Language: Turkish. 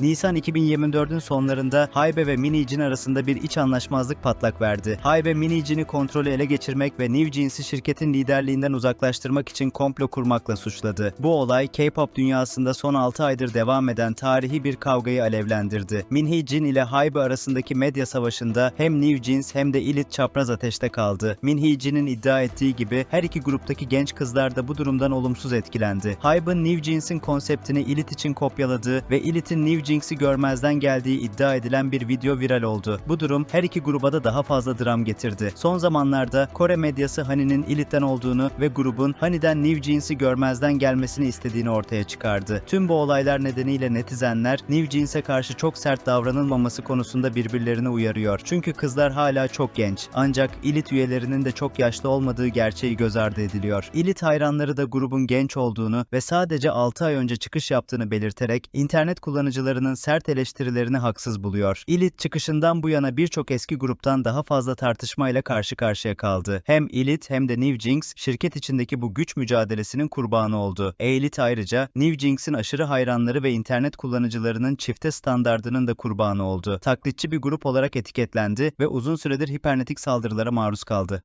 Nisan 2024'ün sonlarında Haybe ve Minijin arasında bir iç anlaşmazlık patlak verdi. Haybe Minijin'i kontrolü ele geçirmek ve New Jeans'i şirketin liderliğinden uzaklaştırmak için komplo kurmakla suçladı. Bu olay K-pop dünyasında son 6 aydır devam eden tarihi bir kavgayı alevlendirdi. Minhee ile Hybe arasındaki medya savaşında hem New Jeans hem de Elite çapraz ateşte kaldı. Minhee iddia ettiği gibi her iki gruptaki genç kızlar da bu durumdan olumsuz etkilendi. Hybe'ın New Jeans'in konseptini Elite için kopyaladığı ve Elite'in New Jinx'i görmezden geldiği iddia edilen bir video viral oldu. Bu durum her iki gruba da daha fazla dram getirdi. Son zamanlarda Kore medyası Hani'nin Elite'den olduğunu ve grubun Hani'den New Jeans'i görmezden gelmesini istediğini ortaya çıkardı. Tüm bu olaylar nedeniyle netizenler New Jeans'e karşı çok sert davranılmaması konusunda birbirlerini uyarıyor. Çünkü kızlar hala çok genç. Ancak Elite üyelerinin de çok yaşlı olmadığı gerçeği göz ardı ediliyor. Elite hayranları da grubun genç olduğunu ve sadece 6 ay önce çıkış yaptığını belirterek internet kullanıcılarının sert eleştirilerini haksız buluyor. Elite çıkışından bu yana birçok eski gruptan daha fazla tartışmayla karşı karşıya kaldı. Hem Elite hem de New Jinx şirket içindeki bu güç mücadelesinin kurbanı oldu. Elite ayrıca New Jinx'in aşırı hayranları ve internet kullanıcılarının çifte standardının da kurbanı oldu. Taklitçi bir grup olarak etiketlendi ve uzun süredir hipernetik saldırılara maruz kaldı.